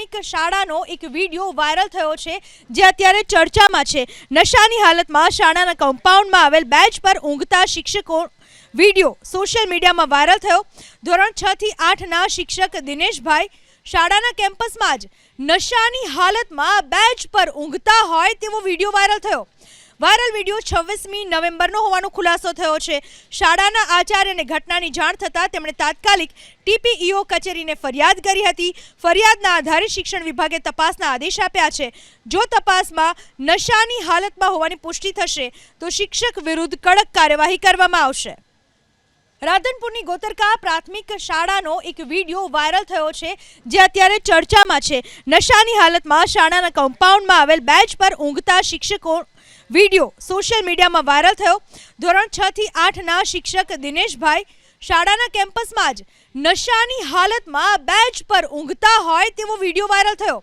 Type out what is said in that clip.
પ્રાથમિક શાળાનો એક વીડિયો વાયરલ થયો છે, જે અત્યારે ચર્ચામાં છે. નશાની હાલતમાં શાળાના કમ્પાઉન્ડમાં આવેલ બેન્ચ પર ઊંઘતા શિક્ષકો વીડિયો સોશિયલ મીડિયામાં વાયરલ થયો. ધોરણ છ થી આઠના શિક્ષક દિનેશભાઈ, શાળાના કેમ્પસમાં જ નશાની હાલતમાં બેન્ચ પર ઊંઘતા હોય તેવો વીડિયો વાયરલ થયો. વાયરલ વીડિયો છવ્વીસમી નવેમ્બરનો હોવાનો ખુલાસો થયો છે. શાળાના આચાર્યને ઘટનાની જાણ થતાં તેમણે તાત્કાલિક ટીપીઈઓ કચેરીને ફરિયાદ કરી હતી. ફરિયાદના આધારે શિક્ષણ વિભાગે તપાસના આદેશ આપ્યા છે. જો તપાસમાં નશાની હાલતમાં હોવાની પુષ્ટિ થશે, તો શિક્ષક વિરુદ્ધ કડક કાર્યવાહી કરવામાં આવશે. રાધનપુરની ગોતરકા પ્રાથમિક શાળાનો એક વીડિયો વાયરલ થયો છે, જે અત્યારે ચર્ચામાં છે. નશાની હાલતમાં શાળાના કમ્પાઉન્ડમાં આવેલ બેચ પર ઊંઘતા શિક્ષકો વીડિયો સોશિયલ મીડિયામાં વાયરલ થયો. ધોરણ છ થી આઠના શિક્ષક દિનેશભાઈ શાળાના કેમ્પસમાં જ નશાની હાલતમાં બેચ પર ઊંઘતા હોય તેવો વીડિયો વાયરલ થયો.